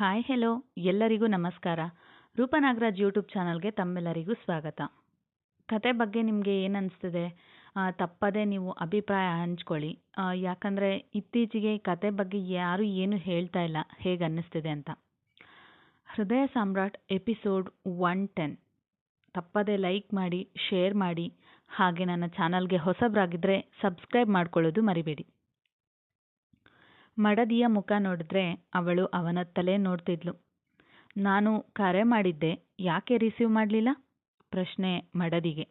Hi hello ಎಲ್ಲರಿಗೂ ನಮಸ್ಕಾರ. ರೂಪ ನಾಗರಾಜ್ ಯೂಟ್ಯೂಬ್ ಚಾನಲ್ಗೆ ತಮ್ಮೆಲ್ಲರಿಗೂ ಸ್ವಾಗತ. ಕತೆ ಬಗ್ಗೆ ನಿಮಗೆ ಏನು ಅನಿಸ್ತಿದೆ? ತಪ್ಪದೇ ನೀವು ಅಭಿಪ್ರಾಯ ಹಂಚ್ಕೊಳ್ಳಿ. ಯಾಕಂದರೆ ಇತ್ತೀಚೆಗೆ ಕತೆ ಬಗ್ಗೆ ಯಾರೂ ಏನು ಹೇಳ್ತಾ ಇಲ್ಲ, ಹೇಗೆ ಅನ್ನಿಸ್ತಿದೆ ಅಂತ. Hrudaya Samrat episode one ten ತಪ್ಪದೇ ಲೈಕ್ ಮಾಡಿ ಶೇರ್ ಮಾಡಿ, ಹಾಗೆ ನನ್ನ ಚಾನಲ್ಗೆ ಹೊಸಬರಾಗಿದ್ದರೆ ಸಬ್ಸ್ಕ್ರೈಬ್ ಮಾಡ್ಕೊಳ್ಳೋದು ಮರಿಬೇಡಿ. ಮಡದಿಯ ಮುಖ ನೋಡಿದ್ರೆ ಅವಳು ಅವನತ್ತಲೇ ನೋಡ್ತಿದ್ಲು. ನಾನು ಕರೆ ಮಾಡಿದ್ದೆ, ಯಾಕೆ ರಿಸೀವ್ ಮಾಡಲಿಲ್ಲ? ಪ್ರಶ್ನೆ ಮಡದಿಗೆ.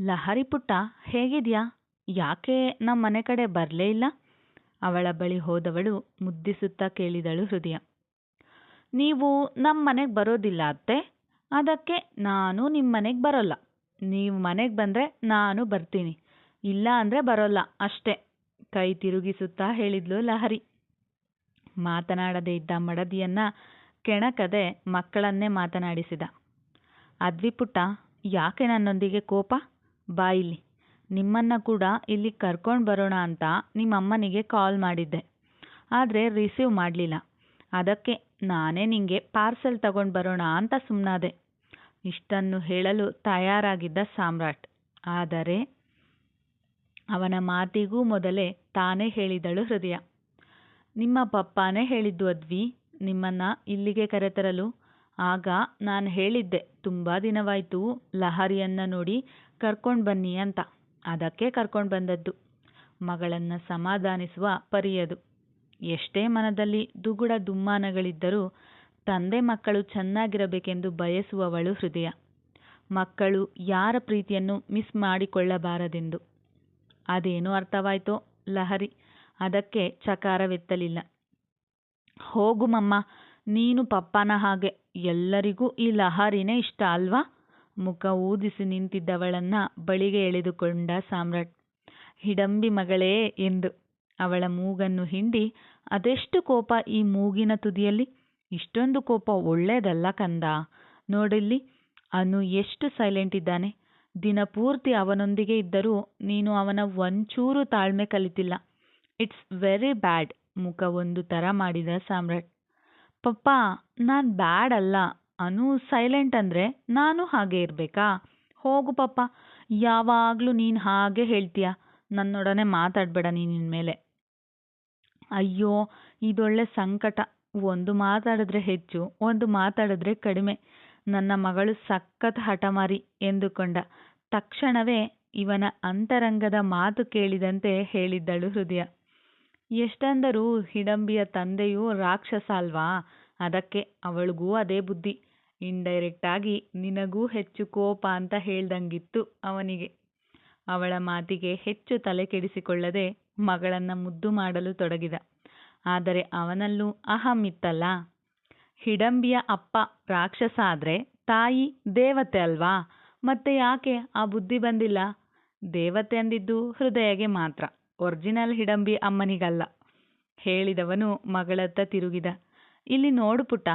ಲಹರಿ ಪುಟ್ಟ, ಹೇಗಿದ್ಯಾ? ಯಾಕೆ ನಮ್ಮ ಮನೆ ಕಡೆ ಬರಲೇ ಇಲ್ಲ? ಅವಳ ಬಳಿ ಹೋದವಳು ಮುದ್ದಿಸುತ್ತಾ ಕೇಳಿದಳು ಹೃದಯ. ನೀವು ನಮ್ಮ ಮನೆಗೆ ಬರೋದಿಲ್ಲ ಅತ್ತೆ. ಅದಕ್ಕೆ ನಾನು ನಿಮ್ಮ ಮನೆಗೆ ಬರೋಲ್ಲ. ನೀವು ಮನೆಗೆ ಬಂದರೆ ನಾನು ಬರ್ತೀನಿ. ಇಲ್ಲ ಅಂದರೆ ಬರೋಲ್ಲ, ಅಷ್ಟೇ. ಕೈ ತಿರುಗಿಸುತ್ತಾ ಹೇಳಿದ್ಲು ಲಹರಿ. ಮಾತನಾಡದೇ ಇದ್ದ ಮಡದಿಯನ್ನ ಕೆಣಕದೆ ಮಕ್ಕಳನ್ನೇ ಮಾತನಾಡಿಸಿದ. ಅದ್ವಿಪುಟ್ಟ ಯಾಕೆ ನನ್ನೊಂದಿಗೆ ಕೋಪ? ಬಾಯಿಲಿ ನಿಮ್ಮನ್ನ ಕೂಡ ಇಲ್ಲಿ ಕರ್ಕೊಂಡು ಬರೋಣ ಅಂತ ನಿಮ್ಮ ಅಮ್ಮನಿಗೆ ಕಾಲ್ ಮಾಡಿದ್ದೆ. ಆದರೆ ರಿಸೀವ್ ಮಾಡಲಿಲ್ಲ. ಅದಕ್ಕೆ ನಾನೇ ನಿಂಗೆ ಪಾರ್ಸೆಲ್ ತಗೊಂಡು ಬರೋಣ ಅಂತ ಸುಮ್ಮನಾದೆ ಇಷ್ಟನ್ನು ಹೇಳಲು ತಯಾರಾಗಿದ್ದ ಸಾಮ್ರಾಟ್. ಆದರೆ ಅವನ ಮಾತಿಗೂ ಮೊದಲೇ ತಾನೇ ಹೇಳಿದಳು ಹೃದಯ. ನಿಮ್ಮ ಪಪ್ಪಾನೇ ಹೇಳಿದ್ದು ಅದ್ವಿ, ನಿಮ್ಮನ್ನ ಇಲ್ಲಿಗೆ ಕರೆತರಲು. ಆಗ ನಾನು ಹೇಳಿದ್ದೆ, ತುಂಬ ದಿನವಾಯಿತು, ಲಹರಿಯನ್ನ ನೋಡಿ ಕರ್ಕೊಂಡು ಬನ್ನಿ ಅಂತ. ಅದಕ್ಕೆ ಕರ್ಕೊಂಡು ಬಂದದ್ದು. ಮಗಳನ್ನ ಸಮಾಧಾನಿಸುವ ಪರಿಯದು. ಎಷ್ಟೇ ಮನದಲ್ಲಿ ದುಗುಡ ದುಮ್ಮಾನಗಳಿದ್ದರೂ ತಂದೆ ಮಕ್ಕಳು ಚೆನ್ನಾಗಿರಬೇಕೆಂದು ಬಯಸುವವಳು ಹೃದಯ. ಮಕ್ಕಳು ಯಾರ ಪ್ರೀತಿಯನ್ನು ಮಿಸ್ ಮಾಡಿಕೊಳ್ಳಬಾರದೆಂದು. ಅದೇನು ಅರ್ಥವಾಯ್ತೋ, ಲಹರಿ. ಅದಕ್ಕೆ ಚಕಾರವೆತ್ತಲಿಲ್ಲ. ಹೋಗು ಮಮ್ಮ, ನೀನು ಪಪ್ಪನ ಹಾಗೆ. ಎಲ್ಲರಿಗೂ ಈ ಲಹರಿನೇ ಇಷ್ಟ ಅಲ್ವಾ? ಮುಖ ಊದಿಸಿ ನಿಂತಿದ್ದವಳನ್ನ ಬಳಿಗೆ ಎಳೆದುಕೊಂಡ ಸಾಮ್ರಾಟ್. ಹಿಡಂಬಿ ಮಗಳೇ ಎಂದು ಅವಳ ಮೂಗನ್ನು ಹಿಂಡಿ, ಅದೆಷ್ಟು ಕೋಪ ಈ ಮೂಗಿನ ತುದಿಯಲ್ಲಿ? ಇಷ್ಟೊಂದು ಕೋಪ ಒಳ್ಳೆಯದಲ್ಲ ಕಂದ. ನೋಡಿಲ್ಲಿ ಅನು ಎಷ್ಟು ಸೈಲೆಂಟ್ ಇದ್ದಾನೆ. ದಿನಪೂರ್ತಿ ಅವನೊಂದಿಗೆ ಇದ್ದರೂ ನೀನು ಅವನ ಒಂಚೂರು ತಾಳ್ಮೆ ಕಲಿತಿಲ್ಲ. ಇಟ್ಸ್ ವೆರಿ ಬ್ಯಾಡ್ ಮುಖ ಒಂದು ಥರ ಮಾಡಿದ ಸಾಮ್ರಾಟ್. ಪಪ್ಪ, ನಾನು ಬ್ಯಾಡ್ ಅಲ್ಲ. ಅನು ಸೈಲೆಂಟ್ ಅಂದರೆ ನಾನು ಹಾಗೆ ಇರಬೇಕಾ? ಹೋಗು ಪಪ್ಪ, ಯಾವಾಗಲೂ ನೀನು ಹಾಗೆ ಹೇಳ್ತೀಯ? ನನ್ನೊಡನೆ ಮಾತಾಡಬೇಡ ನೀನಿನ ಮೇಲೆ ಅಯ್ಯೋ, ಇದೊಳ್ಳೆ ಸಂಕಟ. ಒಂದು ಮಾತಾಡಿದ್ರೆ ಹೆಚ್ಚು, ಒಂದು ಮಾತಾಡಿದ್ರೆ ಕಡಿಮೆ. ನನ್ನ ಮಗಳು ಸಖತ್ ಹಠಮಾರಿ ಎಂದುಕೊಂಡ. ತಕ್ಷಣವೇ ಇವನ ಅಂತರಂಗದ ಮಾತು ಕೇಳಿದಂತೆ ಹೇಳಿದ್ದಳು ಹೃದಯ. ಎಷ್ಟಂದರೂ ಹಿಡಂಬಿಯ ತಂದೆಯು ರಾಕ್ಷಸ ಅಲ್ವಾ? ಅದಕ್ಕೆ ಅವಳಿಗೂ ಅದೇ ಬುದ್ಧಿ. ಇಂಡೈರೆಕ್ಟ್ ಆಗಿ ನಿನಗೂ ಹೆಚ್ಚು ಕೋಪ ಅಂತ ಹೇಳ್ದಂಗಿತ್ತು ಅವನಿಗೆ. ಅವಳ ಮಾತಿಗೆ ಹೆಚ್ಚು ತಲೆ ಕೆಡಿಸಿಕೊಳ್ಳದೆ ಮಗಳನ್ನ ಮುದ್ದು ಮಾಡಲು ತೊಡಗಿದ. ಆದರೆ ಅವನಲ್ಲೂ ಅಹಂ ಇತ್ತಲ್ಲ? ಹಿಡಂಬಿಯ ಅಪ್ಪ ರಾಕ್ಷಸ ಆದ್ರೆ ತಾಯಿ ದೇವತೆ ಅಲ್ವಾ? ಮತ್ತೆ ಯಾಕೆ ಆ ಬುದ್ಧಿ ಬಂದಿಲ್ಲ? ದೇವತೆ ಅಂದಿದ್ದು ಹೃದಯಗೆ ಮಾತ್ರ, ಒರಿಜಿನಲ್ ಹಿಡಂಬಿ ಅಮ್ಮನಿಗಲ್ಲ. ಹೇಳಿದವನು ಮಗಳತ್ತ ತಿರುಗಿದ. ಇಲ್ಲಿ ನೋಡು ಪುಟ್ಟ,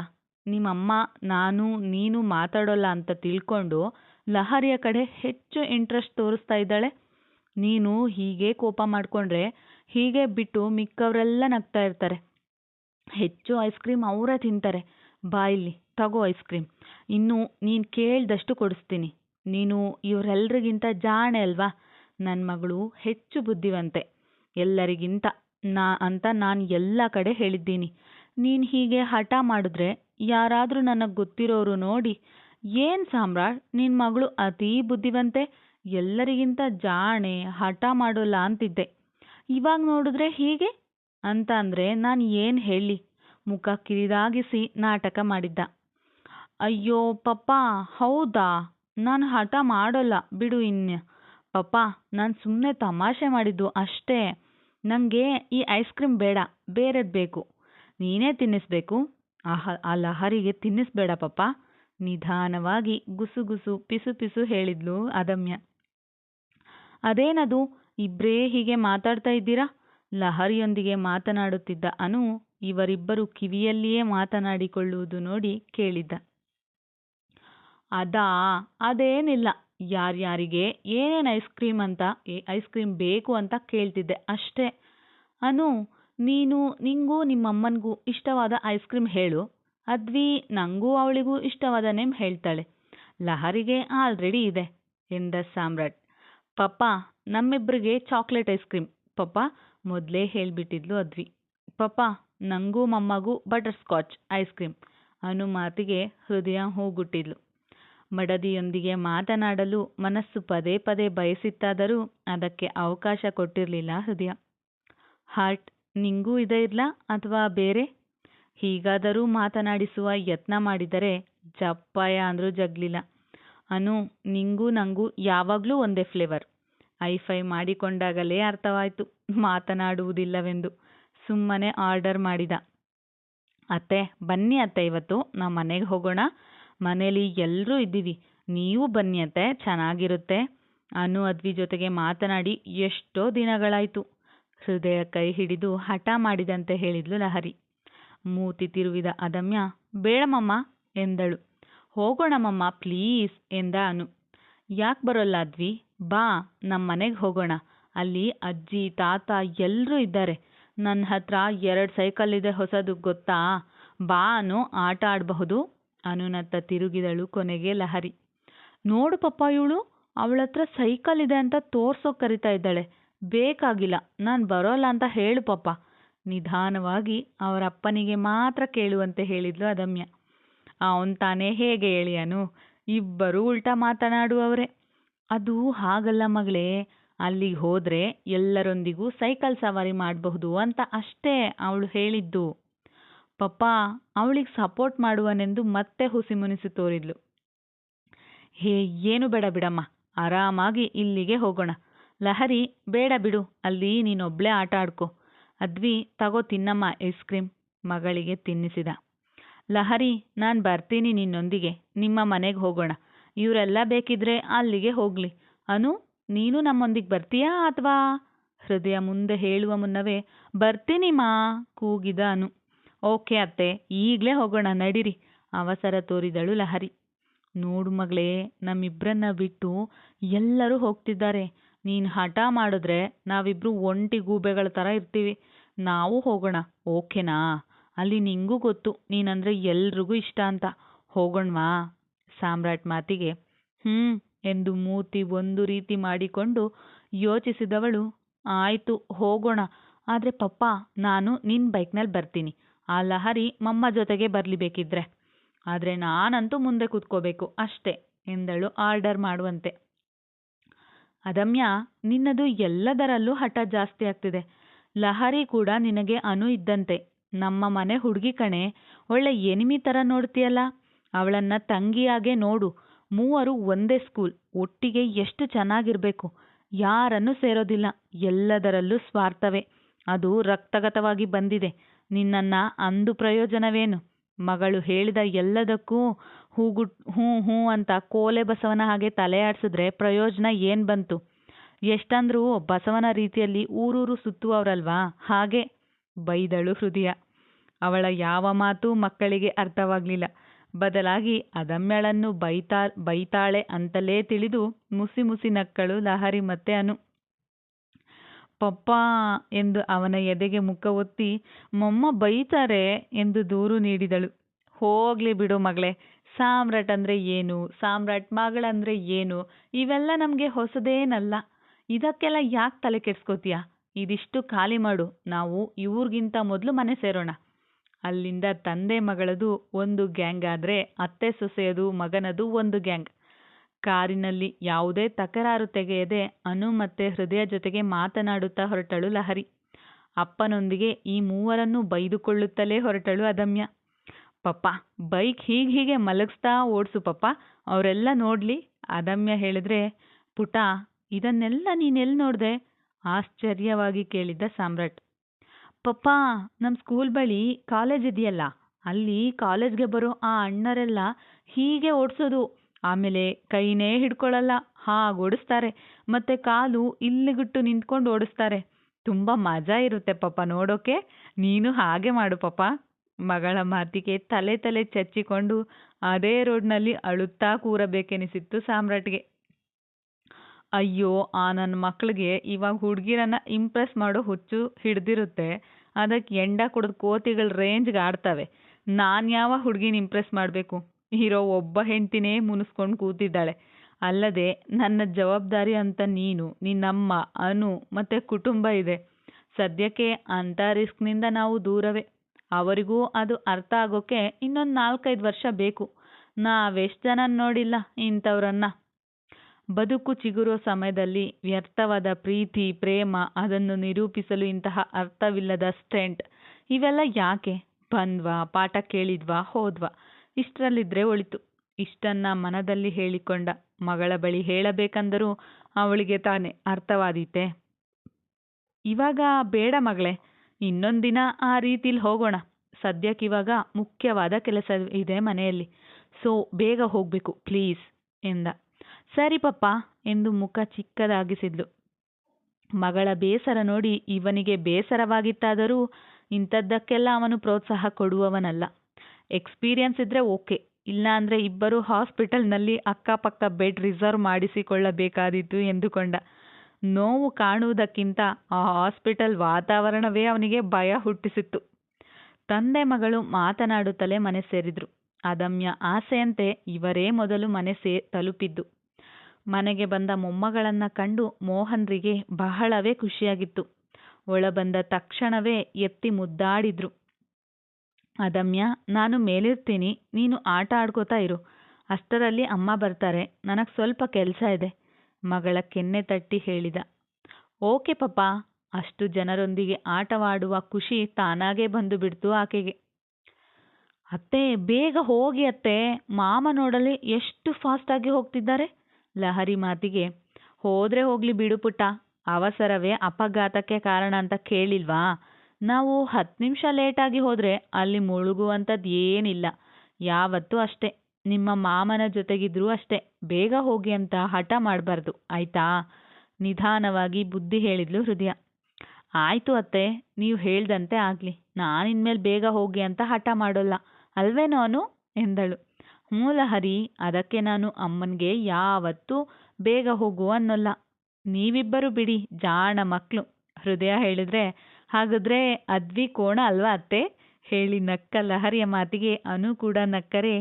ನಿಮ್ಮಮ್ಮ, ನಾನು, ನೀನು ಮಾತಾಡೋಲ್ಲ ಅಂತ ತಿಳ್ಕೊಂಡು ಲಹರಿಯ ಕಡೆ ಹೆಚ್ಚು ಇಂಟ್ರೆಸ್ಟ್ ತೋರಿಸ್ತಾ ಇದ್ದಾಳೆ. ನೀನು ಹೀಗೆ ಕೋಪ ಮಾಡ್ಕೊಂಡ್ರೆ ಹೀಗೆ ಬಿಟ್ಟು ಮಿಕ್ಕವರೆಲ್ಲ ನಗ್ತಾ ಇರ್ತಾರೆ. ಹೆಚ್ಚು ಐಸ್ ಕ್ರೀಮ್ ಅವರೇ ತಿಂತಾರೆ. ಬಾ ಇಲ್ಲಿ, ತಗೋ ಐಸ್ ಕ್ರೀಮ್ ಇನ್ನು ನೀನು ಕೇಳ್ದಷ್ಟು ಕೊಡಿಸ್ತೀನಿ. ನೀನು ಇವರೆಲ್ಲರಿಗಿಂತ ಜಾಣೆ ಅಲ್ವಾ? ನನ್ನ ಮಗಳು ಹೆಚ್ಚು ಬುದ್ಧಿವಂತೆ. ಎಲ್ಲರಿಗಿಂತ ನಾ ಅಂತ ನಾನು ಎಲ್ಲ ಕಡೆ ಹೇಳಿದ್ದೀನಿ. ನೀನು ಹೀಗೆ ಹಠ ಮಾಡಿದ್ರೆ ಯಾರಾದರೂ ನನಗೆ ಗೊತ್ತಿರೋರು ನೋಡಿ, ಏನು ಸಾಮ್ರಾಟ್ ನಿನ್ನ ಮಗಳು ಅತೀ ಬುದ್ಧಿವಂತೆ, ಎಲ್ಲರಿಗಿಂತ ಜಾಣೆ, ಹಠ ಮಾಡೋಲ್ಲ ಅಂತಿದ್ದೆ. ಇವಾಗ ನೋಡಿದ್ರೆ ಹೀಗೆ? ಅಂತ ಅಂದರೆ ನಾನು ಏನು ಹೇಳಿ? ಮುಖ ಕಿರಿದಾಗಿಸಿ ನಾಟಕ ಮಾಡಿದ್ದ. ಅಯ್ಯೋ ಪಪ್ಪ, ಹೌದಾ? ನಾನು ಹಠ ಮಾಡೋಲ್ಲ, ಬಿಡು ಇನ್ನು ಪಪ್ಪ, ನಾನು ಸುಮ್ಮನೆ ತಮಾಷೆ ಮಾಡಿದ್ದು ಅಷ್ಟೇ. ನನಗೆ ಈ ಐಸ್ ಕ್ರೀಮ್ ಬೇಡ, ಬೇರೆದು ಬೇಕು. ನೀನೇ ತಿನ್ನಿಸ್ಬೇಕು? ಆಹ, ಆ ಲಹರಿಗೆ ತಿನ್ನಿಸ್ಬೇಡ ಪಪ್ಪ. ನಿಧಾನವಾಗಿ ಗುಸು ಗುಸು ಪಿಸು ಪಿಸು ಹೇಳಿದ್ಲು ಅದಮ್ಯ ಅದೇನದು? ಇಬ್ಬರೇ ಹೀಗೆ ಮಾತಾಡ್ತಾ ಇದ್ದೀರಾ? ಲಹರಿಯೊಂದಿಗೆ ಮಾತನಾಡುತ್ತಿದ್ದ ಅನು ಇವರಿಬ್ಬರು ಕಿವಿಯಲ್ಲಿಯೇ ಮಾತನಾಡಿಕೊಳ್ಳುವುದು ನೋಡಿ ಕೇಳಿದ್ದ. ಅದಾ, ಅದೇನಿಲ್ಲ. ಯಾರ್ಯಾರಿಗೆ? ಏನೇನು ಐಸ್ ಕ್ರೀಮ್ ಅಂತ? ಐಸ್ ಕ್ರೀಮ್ ಬೇಕು ಅಂತ ಕೇಳ್ತಿದ್ದೆ ಅಷ್ಟೇ. ಅನು, ನೀನು, ನಿಂಗೂ ನಿಮ್ಮಮ್ಮನಿಗೂ ಇಷ್ಟವಾದ ಐಸ್ ಕ್ರೀಮ್ ಹೇಳು. ಅದ್ವಿ, ನಂಗೂ ಅವಳಿಗೂ ಇಷ್ಟವಾದ ನೇಮ್ ಹೇಳ್ತಾಳೆ. ಲಹರಿಗೆ ಆಲ್ರೆಡಿ ಇದೆ, ಎಂದ ಸಾಮ್ರಾಟ್. ಪಪ್ಪ ನಮ್ಮಿಬ್ಬರಿಗೆ ಚಾಕ್ಲೇಟ್ ಐಸ್ ಕ್ರೀಮ್. ಪಪ್ಪ ಮೊದಲೇ ಹೇಳ್ಬಿಟ್ಟಿದ್ಲು ಅದ್ವಿ. ಪಾಪ ನಂಗೂ ಮಮ್ಮಗೂ ಬಟರ್ ಸ್ಕಾಚ್ ಐಸ್ ಕ್ರೀಮ್ ಅನು ಮಾತಿಗೆ ಹೃದಯ ಹೋಗುಟ್ಟಿದ್ಲು. ಮಡದಿಯೊಂದಿಗೆ ಮಾತನಾಡಲು ಮನಸ್ಸು ಪದೇ ಪದೇ ಬಯಸಿತ್ತಾದರೂ ಅದಕ್ಕೆ ಅವಕಾಶ ಕೊಟ್ಟಿರಲಿಲ್ಲ ಹೃದಯ. ಹಾರ್ಟ್ ನಿಂಗೂ ಇದೇ ಇರ್ಲಾ ಅಥವಾ ಬೇರೆ? ಹೀಗಾದರೂ ಮಾತನಾಡಿಸುವ ಯತ್ನ ಮಾಡಿದರೆ ಜಪ್ಪಾಯ ಅಂದ್ರೂ ಜಗ್ಲಿಲ್ಲ. ಅನು, ನಿಂಗೂ ನಂಗೂ ಯಾವಾಗಲೂ ಒಂದೇ ಫ್ಲೇವರ್. ಐಫೈ ಮಾಡಿಕೊಂಡಾಗಲೇ ಅರ್ಥವಾಯಿತು. ಮಾತನಾಡುವುದಿಲ್ಲವೆಂದು ಸುಮ್ಮನೆ ಆರ್ಡರ್ ಮಾಡಿದ. ಅತ್ತೆ, ಬನ್ನಿ ಅತ್ತೆ ಇವತ್ತು, ನಾವು ಮನೆಗೆ ಹೋಗೋಣ. ಮನೇಲಿ ಎಲ್ಲರೂ ಇದ್ದೀವಿ. ನೀವು ಬನ್ನಿ ಅತ್ತೆ, ಚೆನ್ನಾಗಿರುತ್ತೆ. ಅನು ಅದ್ವಿ ಜೊತೆಗೆ ಮಾತನಾಡಿ ಎಷ್ಟೋ ದಿನಗಳಾಯಿತು. ಹೃದಯ ಕೈ ಹಿಡಿದು ಹಠ ಮಾಡಿದಂತೆ ಹೇಳಿದ್ಲು ಲಹರಿ. ಮೂತಿ ತಿರುವಿದ ಅದಮ್ಯ ಬೇಡಮಮ್ಮ ಎಂದಳು. ಹೋಗೋಣಮಮ್ಮ ಪ್ಲೀಸ್, ಎಂದ ಅನು. ಯಾಕೆ ಬರೋಲ್ಲ ಅದ್ವಿ? ಬಾ ನಮ್ಮ ಮನೆಗೆ ಹೋಗೋಣ. ಅಲ್ಲಿ ಅಜ್ಜಿ, ತಾತ ಎಲ್ಲರೂ ಇದ್ದಾರೆ. ನನ್ನ ಹತ್ರ ಎರಡು ಸೈಕಲ್ ಇದೆ ಹೊಸದು, ಗೊತ್ತಾ? ಬಾ ಅನು ಆಟ ಆಡಬಹುದು? ಅನುನತ್ತ ತಿರುಗಿದಳು ಕೊನೆಗೆ ಲಹರಿ. ನೋಡು ಪಪ್ಪ ಇವಳು, ಅವಳ ಹತ್ರ ಸೈಕಲ್ ಇದೆ ಅಂತ ತೋರ್ಸೋಕ್ ಕರಿತಾ ಇದ್ದಾಳೆ. ಬೇಕಾಗಿಲ್ಲ, ನಾನು ಬರೋಲ್ಲ ಅಂತ ಹೇಳು ಪಪ್ಪ. ನಿಧಾನವಾಗಿ ಅವರ ಅಪ್ಪನಿಗೆ ಮಾತ್ರ ಕೇಳುವಂತೆ ಹೇಳಿದ್ಲು ಅದಮ್ಯ. ಅವನ್ ತಾನೇ ಹೇಗೆ ಹೇಳಿಯನು? ಇಬ್ಬರೂ ಉಲ್ಟಾ ಮಾತನಾಡುವವರೇ. ಅದು ಹಾಗಲ್ಲ ಮಗಳೇ, ಅಲ್ಲಿಗೆ ಹೋದ್ರೆ ಎಲ್ಲರೊಂದಿಗೂ ಸೈಕಲ್ ಸವಾರಿ ಮಾಡಬಹುದು ಅಂತ ಅಷ್ಟೇ ಅವಳು ಹೇಳಿದ್ದು. ಪಪ್ಪ, ಅವಳಿಗೆ ಸಪೋರ್ಟ್ ಮಾಡುವನೆಂದು ಮತ್ತೆ ಹುಸಿ ಮುನಿಸಿ ತೋರಿದ್ಲು. ಹೇ, ಏನು ಬೇಡ ಬಿಡಮ್ಮ, ಆರಾಮಾಗಿ ಇಲ್ಲಿಗೆ ಹೋಗೋಣ. ಲಹರಿ, ಬೇಡ ಬಿಡು, ಅಲ್ಲಿ ನೀನೊಬ್ಳೆ ಆಟ ಆಡ್ಕೊ. ಅದ್ವಿ, ತಗೋ ತಿನ್ನಮ್ಮ ಐಸ್ ಕ್ರೀಮ್ ಮಗಳಿಗೆ ತಿನ್ನಿಸಿದ. ಲಹರಿ, ನಾನು ಬರ್ತೀನಿ ನಿನ್ನೊಂದಿಗೆ, ನಿಮ್ಮ ಮನೆಗೆ ಹೋಗೋಣ. ಇವರೆಲ್ಲ ಬೇಕಿದ್ರೆ ಅಲ್ಲಿಗೆ ಹೋಗ್ಲಿ. ಅನು, ನೀನು ನಮ್ಮೊಂದಿಗೆ ಬರ್ತೀಯಾ ಅಥವಾ? ಹೃದಯ ಮುಂದೆ ಹೇಳುವ ಮುನ್ನವೇ, ಬರ್ತೀನಿ ಮಾ, ಕೂಗಿದ ಅನು. ಓಕೆ ಅತ್ತೆ, ಈಗಲೇ ಹೋಗೋಣ, ನಡೀರಿ. ಅವಸರ ತೋರಿದಳು ಲಹರಿ. ನೋಡು ಮಗಳೇ ನಮ್ಮಿಬ್ಬರನ್ನ ಬಿಟ್ಟು ಎಲ್ಲರೂ ಹೋಗ್ತಿದ್ದಾರೆ. ನೀನು ಹಠ ಮಾಡಿದ್ರೆ ನಾವಿಬ್ರು ಒಂಟಿ ಗೂಬೆಗಳ ಥರ ಇರ್ತೀವಿ. ನಾವು ಹೋಗೋಣ, ಓಕೆನಾ? ಅಲ್ಲಿ ನಿಂಗೂ ಗೊತ್ತು, ನೀನಂದ್ರೆ ಎಲ್ರಿಗೂ ಇಷ್ಟ ಅಂತ. ಹೋಗೋಣವಾ ಸಾಮ್ರಾಟ್ ಮಾತಿಗೆ, ಹ್ಮ್, ಎಂದು ಮೂತಿ ಒಂದು ರೀತಿ ಮಾಡಿಕೊಂಡು ಯೋಚಿಸಿದವಳು, ಆಯ್ತು, ಹೋಗೋಣ. ಆದ್ರೆ ಪಪ್ಪ, ನಾನು ನಿನ್ ಬೈಕ್ನಲ್ಲಿ ಬರ್ತೀನಿ. ಆ ಲಹರಿ ಮಮ್ಮ ಜೊತೆಗೆ ಬರ್ಲಿ ಬೇಕಿದ್ರೆ. ಆದ್ರೆ ನಾನಂತೂ ಮುಂದೆ ಕೂತ್ಕೋಬೇಕು, ಅಷ್ಟೇ, ಎಂದಳು ಆರ್ಡರ್ ಮಾಡುವಂತೆ. ಅದಮ್ಯ, ನಿನ್ನದು ಎಲ್ಲದರಲ್ಲೂ ಹಠ ಜಾಸ್ತಿ ಆಗ್ತಿದೆ. ಲಹರಿ ಕೂಡ ನಿನಗೆ ಅನು ಇದ್ದಂತೆ. ನಮ್ಮ ಮನೆ ಹುಡುಗಿ ಕಣೆ, ಒಳ್ಳೆ ಎನಿಮಿ ಥರ ನೋಡ್ತೀಯಲ್ಲ? ಅವಳನ್ನ ತಂಗಿಯಾಗೆ ನೋಡು. ಮೂವರು ಒಂದೇ ಸ್ಕೂಲ್ ಒಟ್ಟಿಗೆ ಎಷ್ಟು ಚೆನ್ನಾಗಿರ್ಬೇಕು. ಯಾರನ್ನು ಸೇರೋದಿಲ್ಲ. ಎಲ್ಲದರಲ್ಲೂ ಸ್ವಾರ್ಥವೇ. ಅದು ರಕ್ತಗತವಾಗಿ ಬಂದಿದೆ. ನಿನ್ನನ್ನ ಅಂದು ಪ್ರಯೋಜನವೇನು? ಮಗಳು ಹೇಳಿದ ಎಲ್ಲದಕ್ಕೂ ಹೂಗುಟ್ ಹ್ಞೂ ಹ್ಞೂ ಅಂತ ಕೋಲೆ ಬಸವನ ಹಾಗೆ ತಲೆ ಆಡಿಸಿದ್ರೆ ಪ್ರಯೋಜನ ಏನು ಬಂತು? ಎಷ್ಟಂದ್ರೂ ಬಸವನ ರೀತಿಯಲ್ಲಿ ಊರೂರು ಸುತ್ತುವವರಲ್ವಾ? ಹಾಗೆ ಬೈದಳು ಹೃದಯ. ಅವಳ ಯಾವ ಮಾತು ಮಕ್ಕಳಿಗೆ ಅರ್ಥವಾಗ್ಲಿಲ್ಲ. ಬದಲಾಗಿ ಅದಮ್ಯಳನ್ನು ಬೈತಾ, ಬೈತಾಳೆ ಅಂತಲೇ ತಿಳಿದು ಮುಸಿ ಮುಸಿ ನಕ್ಕಳು ಲಹರಿ ಮತ್ತೆ ಅನು. ಪಪ್ಪಾ ಎಂದು ಅವನ ಎದೆಗೆ ಮುಖ ಒತ್ತಿ, ಮೊಮ್ಮ ಬೈತಾರೆ ಎಂದು ದೂರು ನೀಡಿದಳು. ಹೋಗ್ಲಿ ಬಿಡು ಮಗಳೇ, ಸಾಮ್ರಾಟ್ ಅಂದ್ರೆ ಏನು? ಸಾಮ್ರಾಟ್ ಮಗಳಂದ್ರೆ ಏನು? ಇವೆಲ್ಲ ನಮಗೆ ಹೊಸದೇನಲ್ಲ. ಇದಕ್ಕೆಲ್ಲ ಯಾಕೆ ತಲೆ ಕೆಡ್ಸ್ಕೋತೀಯ? ಇದಿಷ್ಟು ಖಾಲಿ ಮಾಡು. ನಾವು ಇವ್ರಿಗಿಂತ ಮೊದಲು ಮನೆ ಸೇರೋಣ. ಅಲ್ಲಿಂದ ತಂದೆ ಮಗಳದು ಒಂದು ಗ್ಯಾಂಗ್ ಆದ್ರೆ ಅತ್ತೆ ಸೊಸೆಯದು ಮಗನದು ಒಂದು ಗ್ಯಾಂಗ್. ಕಾರಿನಲ್ಲಿ ಯಾವುದೇ ತಕರಾರು ತೆಗೆಯದೆ ಅನು ಮತ್ತೆ ಹೃದಯ ಜೊತೆಗೆ ಮಾತನಾಡುತ್ತಾ ಹೊರಟಳು ಲಹರಿ. ಅಪ್ಪನೊಂದಿಗೆ ಈ ಮೂವರನ್ನು ಬೈದುಕೊಳ್ಳುತ್ತಲೇ ಹೊರಟಳು ಅದಮ್ಯ. ಪಪ್ಪ, ಬೈಕ್ ಹೀಗೆ ಹೀಗೆ ಮಲಗಿಸ್ತಾ ಓಡಿಸು ಪಪ್ಪ, ಅವರೆಲ್ಲ ನೋಡ್ಲಿ. ಅದಮ್ಯ ಹೇಳಿದ್ರೆ, ಪುಟ, ಇದನ್ನೆಲ್ಲ ನೀನೆಲ್ಲಿ ನೋಡಿದೆ? ಆಶ್ಚರ್ಯವಾಗಿ ಕೇಳಿದ್ದ ಸಾಮ್ರಾಟ್. ಪಪ್ಪ ನಮ್ಮ ಸ್ಕೂಲ್ ಬಳಿ ಕಾಲೇಜ್ ಇದೆಯಲ್ಲ, ಅಲ್ಲಿ ಕಾಲೇಜ್ಗೆ ಬರೋ ಆ ಅಣ್ಣರೆಲ್ಲ ಹೀಗೆ ಓಡಿಸೋದು. ಆಮೇಲೆ ಕೈನೇ ಹಿಡ್ಕೊಳ್ಳಲ್ಲ ಹಾಗೆ ಓಡಿಸ್ತಾರೆ. ಮತ್ತೆ ಕಾಲು ಇಲ್ಲಿಗಿಟ್ಟು ನಿಂತ್ಕೊಂಡು ಓಡಿಸ್ತಾರೆ. ತುಂಬ ಮಜಾ ಇರುತ್ತೆ ಪಾಪ ನೋಡೋಕೆ. ನೀನು ಹಾಗೆ ಮಾಡು ಪಪ್ಪ. ಮಗಳ ಮಾತಿಗೆ ತಲೆ ತಲೆ ಚಚ್ಚಿಕೊಂಡು ಅದೇ ರೋಡ್ನಲ್ಲಿ ಅಳುತ್ತಾ ಕೂರಬೇಕೆನಿಸಿತ್ತು ಸಾಮ್ರಾಟ್ಗೆ. ಅಯ್ಯೋ, ಆ ನನ್ನ ಮಕ್ಳಿಗೆ ಇವಾಗ ಹುಡುಗಿರನ್ನ ಇಂಪ್ರೆಸ್ ಮಾಡೋ ಹುಚ್ಚು ಹಿಡ್ದಿರುತ್ತೆ. ಅದಕ್ಕೆ ಎಂಡ ಕುಡಿದ ಕೋತಿಗಳ ರೇಂಜ್ಗೆ ಆಡ್ತವೆ. ನಾನು ಯಾವ ಹುಡುಗಿನ ಇಂಪ್ರೆಸ್ ಮಾಡಬೇಕು? ಇರೋ ಒಬ್ಬ ಹೆಂಡ್ತಿನೇ ಮುನಿಸ್ಕೊಂಡು ಕೂತಿದ್ದಾಳೆ. ಅಲ್ಲದೆ ನನ್ನ ಜವಾಬ್ದಾರಿ ಅಂತ ನೀನು, ನಿನ್ನಮ್ಮ, ಅನು ಮತ್ತೆ ಕುಟುಂಬ ಇದೆ. ಸದ್ಯಕ್ಕೆ ಅಂಥ ರಿಸ್ಕ್ನಿಂದ ನಾವು ದೂರವೇ. ಅವರಿಗೂ ಅದು ಅರ್ಥ ಆಗೋಕ್ಕೆ ಇನ್ನೊಂದು ನಾಲ್ಕೈದು ವರ್ಷ ಬೇಕು. ನಾವೆಷ್ಟು ಜನ ನೋಡಿಲ್ಲ ಇಂಥವ್ರನ್ನ. ಬದುಕು ಚಿಗುರೋ ಸಮಯದಲ್ಲಿ ವ್ಯರ್ಥವಾದ ಪ್ರೀತಿ, ಪ್ರೇಮ ಅದನ್ನು ನಿರೂಪಿಸಲು ಇಂತಹ ಅರ್ಥವಿಲ್ಲದ ಸ್ಟೆಂಟ್. ಇವೆಲ್ಲ ಯಾಕೆ? ಬಂದ್ವಾ, ಪಾಠ ಕೇಳಿದ್ವಾ, ಹೋದ್ವಾ? ಇಷ್ಟರಲ್ಲಿದ್ರೆ ಒಳಿತು. ಇಷ್ಟನ್ನ ಮನದಲ್ಲಿ ಹೇಳಿಕೊಂಡ ಮಗಳ ಬಳಿ ಹೇಳಬೇಕಂದರೂ ಅವಳಿಗೆ ತಾನೆ ಅರ್ಥವಾದೀತೆ. ಇವಾಗ ಬೇಡ ಮಗಳೇ, ಇನ್ನೊಂದಿನ ಆ ರೀತಿಲಿ ಹೋಗೋಣ. ಸದ್ಯಕ್ಕಿವಾಗ ಮುಖ್ಯವಾದ ಕೆಲಸ ಇದೆ ಮನೆಯಲ್ಲಿ. ಸೊ, ಬೇಗ ಹೋಗಬೇಕು, ಪ್ಲೀಸ್, ಎಂದ. ಸರಿ ಪಪ್ಪ ಎಂದು ಮುಖ ಚಿಕ್ಕದಾಗಿಸಿದ್ಲು. ಮಗಳ ಬೇಸರ ನೋಡಿ ಇವನಿಗೆ ಬೇಸರವಾಗಿತ್ತಾದರೂ ಇಂಥದ್ದಕ್ಕೆಲ್ಲ ಅವನು ಪ್ರೋತ್ಸಾಹ ಕೊಡುವವನಲ್ಲ. ಎಕ್ಸ್ಪೀರಿಯನ್ಸ್ ಇದ್ರೆ ಓಕೆ, ಇಲ್ಲಾಂದ್ರೆ ಇಬ್ಬರು ಹಾಸ್ಪಿಟಲ್ನಲ್ಲಿ ಅಕ್ಕಪಕ್ಕ ಬೆಡ್ ರಿಸರ್ವ್ ಮಾಡಿಸಿಕೊಳ್ಳಬೇಕಾದೀತು ಎಂದುಕೊಂಡ. ನೋವು ಕಾಣುವುದಕ್ಕಿಂತ ಆ ಹಾಸ್ಪಿಟಲ್ ವಾತಾವರಣವೇ ಅವನಿಗೆ ಭಯ ಹುಟ್ಟಿಸಿತ್ತು. ತಂದೆ ಮಗಳು ಮಾತನಾಡುತ್ತಲೇ ಮನೆ ಸೇರಿದ್ರು. ಅದಮ್ಯ ಆಸೆಯಂತೆ ಇವರೇ ಮೊದಲು ಮನೆ ಸೇ, ತಲುಪಿದ್ದು. ಮನೆಗೆ ಬಂದ ಮೊಮ್ಮಗಳನ್ನ ಕಂಡು ಮೋಹನ್ರಿಗೆ ಬಹಳವೇ ಖುಷಿಯಾಗಿತ್ತು. ಒಳಬಂದ ತಕ್ಷಣವೇ ಎತ್ತಿ ಮುದ್ದಾಡಿದ್ರು. ಅದಮ್ಯ ನಾನು ಮೇಲಿರ್ತೀನಿ, ನೀನು ಆಟ ಆಡ್ಕೋತಾ ಇರು. ಅಷ್ಟರಲ್ಲಿ ಅಮ್ಮ ಬರ್ತಾರೆ, ನನಗೆ ಸ್ವಲ್ಪ ಕೆಲಸ ಇದೆ, ಮಗಳ ಕೆನ್ನೆ ತಟ್ಟಿ ಹೇಳಿದ. Okay papa. ಅಷ್ಟು ಜನರೊಂದಿಗೆ ಆಟವಾಡುವ ಖುಷಿ ತಾನಾಗೇ ಬಂದು ಬಿಡ್ತು ಆಕೆಗೆ. ಅತ್ತೆ, ಬೇಗ ಹೋಗಿ ಅತ್ತೆ, ಮಾಮ ನೋಡಲಿ ಎಷ್ಟು ಫಾಸ್ಟಾಗಿ ಹೋಗ್ತಿದ್ದಾರೆ? ಲಹರಿ ಮಾತಿಗೆ, ಹೋದ್ರೆ ಹೋಗ್ಲಿ ಬಿಡು ಪುಟ್ಟ, ಅವಸರವೇ ಅಪಘಾತಕ್ಕೆ ಕಾರಣ ಅಂತ ಕೇಳಿಲ್ವಾ? ನಾವು ಹತ್ತು ನಿಮಿಷ ಲೇಟಾಗಿ ಹೋದ್ರೆ ಅಲ್ಲಿ ಮುಳುಗುವಂಥದ್ ಏನಿಲ್ಲ. ಯಾವತ್ತೂ ಅಷ್ಟೇ, ನಿಮ್ಮ ಮಾಮನ ಜೊತೆಗಿದ್ರೂ ಅಷ್ಟೇ, ಬೇಗ ಹೋಗಿ ಅಂತ ಹಠ ಮಾಡಬಾರ್ದು, ಆಯ್ತಾ? ನಿಧಾನವಾಗಿ ಬುದ್ಧಿ ಹೇಳಿದ್ಲು ಹೃದಯ. ಆಯ್ತು ಅತ್ತೆ, ನೀವು ಹೇಳ್ದಂತೆ ಆಗಲಿ. ನಾನಿನ್ಮೇಲೆ ಬೇಗ ಹೋಗಿ ಅಂತ ಹಠ ಮಾಡೋಲ್ಲ, ಅಲ್ವೇನೋ ಅನು? ಎಂದಳು. ಹ್ಞೂ ಹರಿ ಅದಕ್ಕೆ ನಾನು ಅಮ್ಮನಿಗೆ ಯಾವತ್ತೂ ಬೇಗ ಹೋಗು ಅನ್ನೋಲ್ಲ. ನೀವಿಬ್ಬರು ಬಿಡಿ, ಜಾಣ ಮಕ್ಕಳು ಹೃದಯ ಹೇಳಿದ್ರೆ, ಹಾಗಾದ್ರೆ ಅದ್ವಿ ಕೋಣ ಅಲ್ವಾ ಅತ್ತೆ? ಹೇಳಿ ನಕ್ಕ ಲಹರಿಯ ಮಾತಿಗೆ ಅನು ಕೂಡ ನಕ್ಕರೆ,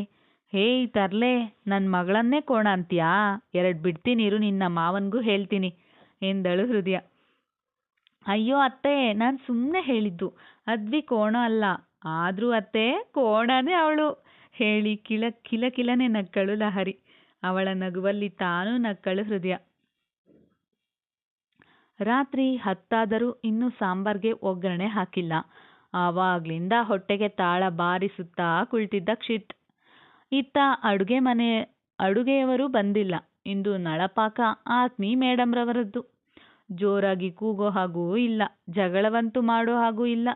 ಹೇಯ್ ತರ್ಲೆ ನನ್ನ ಮಗಳನ್ನೇ ಕೋಣ ಅಂತೀಯಾ? ಎರಡು ಬಿಡ್ತೀನಿರು ನಿನ್ನ ಮಾವನಿಗೂ ಹೇಳ್ತೀನಿ, ಎಂದಳು ಹೃದಯ. ಅಯ್ಯೋ ಅತ್ತೆ, ನಾನು ಸುಮ್ಮನೆ ಹೇಳಿದ್ದು, ಅದ್ವಿ ಕೋಣ ಅಲ್ಲ. ಆದರೂ ಅತ್ತೆ, ಕೋಣನೇ ಅವಳು. ಹೇಳಿ ಕಿಲ ಕಿಲ ಕಿಲನೆ ನಕ್ಕಳು ಲಹರಿ. ಅವಳ ನಗುವಲ್ಲಿ ತಾನೂ ನಕ್ಕಳು ಹೃದಯ. ರಾತ್ರಿ ಹತ್ತಾದರೂ ಇನ್ನೂ ಸಾಂಬಾರ್ಗೆ ಒಗ್ಗರಣೆ ಹಾಕಿಲ್ಲ. ಆವಾಗ್ಲಿಂದ ಹೊಟ್ಟೆಗೆ ತಾಳ ಬಾರಿಸುತ್ತಾ ಕುಳಿತಿದ್ದ ಕ್ಷಿತ್. ಇತ್ತ ಅಡುಗೆ ಮನೆ, ಅಡುಗೆಯವರು ಬಂದಿಲ್ಲ. ಇಂದು ನಳಪಾಕ ಆತ್ಮಿ ಮೇಡಮ್ರವರದ್ದು. ಜೋರಾಗಿ ಕೂಗೋ ಹಾಗೂ ಇಲ್ಲ. ಜಗಳವಂತೂ ಮಾಡೋ ಹಾಗೂ ಇಲ್ಲ.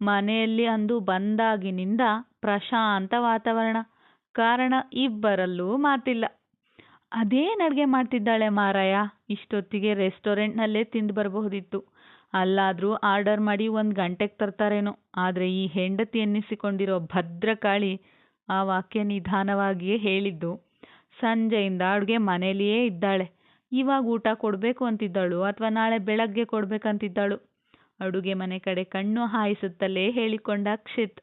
ಮನೆಯಲ್ಲಿ ಅಂದು ಬಂದಾಗಿನಿಂದ ಪ್ರಶಾಂತ ವಾತಾವರಣ. ಕಾರಣ ಇಬ್ಬರಲ್ಲೂ ಮಾತಿಲ್ಲ. ಅದೇನು ಅಡುಗೆ ಮಾಡ್ತಿದ್ದಾಳೆ ಮಾರಾಯ. ಇಷ್ಟೊತ್ತಿಗೆ ರೆಸ್ಟೋರೆಂಟ್ನಲ್ಲೇ ತಿಂದು ಬರಬಹುದಿತ್ತು. ಅಲ್ಲಾದರೂ ಆರ್ಡರ್ ಮಾಡಿ ಒಂದು ಗಂಟೆಗೆ ತರ್ತಾರೇನೋ. ಆದರೆ ಈ ಹೆಂಡತಿ ಎನ್ನಿಸಿಕೊಂಡಿರೋ ಭದ್ರಕಾಳಿ ಆ ವಾಕ್ಯ ನಿಧಾನವಾಗಿಯೇ ಹೇಳಿದ್ದು. ಸಂಜೆಯಿಂದ ಅಡುಗೆ ಮನೆಯಲ್ಲಿಯೇ ಇದ್ದಾಳೆ. ಇವಾಗ ಊಟ ಕೊಡಬೇಕು ಅಂತಿದ್ದಾಳು ಅಥವಾ ನಾಳೆ ಬೆಳಗ್ಗೆ ಕೊಡ್ಬೇಕಂತಿದ್ದಾಳು. ಅಡುಗೆ ಮನೆ ಕಡೆ ಕಣ್ಣು ಹಾಯಿಸುತ್ತಲೇ ಹೇಳಿಕೊಂಡ ಕ್ಷಿತ್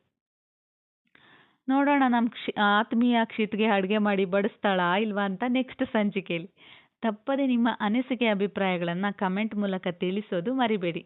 ನೋಡೋಣ ನಮ್ಮ ಕ್ಷಿ, ಆತ್ಮೀಯ ಅಕ್ಷಿತ್ಗೆ ಅಡುಗೆ ಮಾಡಿ ಬಡಿಸ್ತಾಳಾ ಇಲ್ವಾ ಅಂತ ನೆಕ್ಸ್ಟ್ ಸಂಚಿಕೆಯಲ್ಲಿ ತಪ್ಪದೆ ನಿಮ್ಮ ಅನಿಸಿಕೆ ಅಭಿಪ್ರಾಯಗಳನ್ನು ಕಮೆಂಟ್ ಮೂಲಕ ತಿಳಿಸೋದು ಮರಿಬೇಡಿ.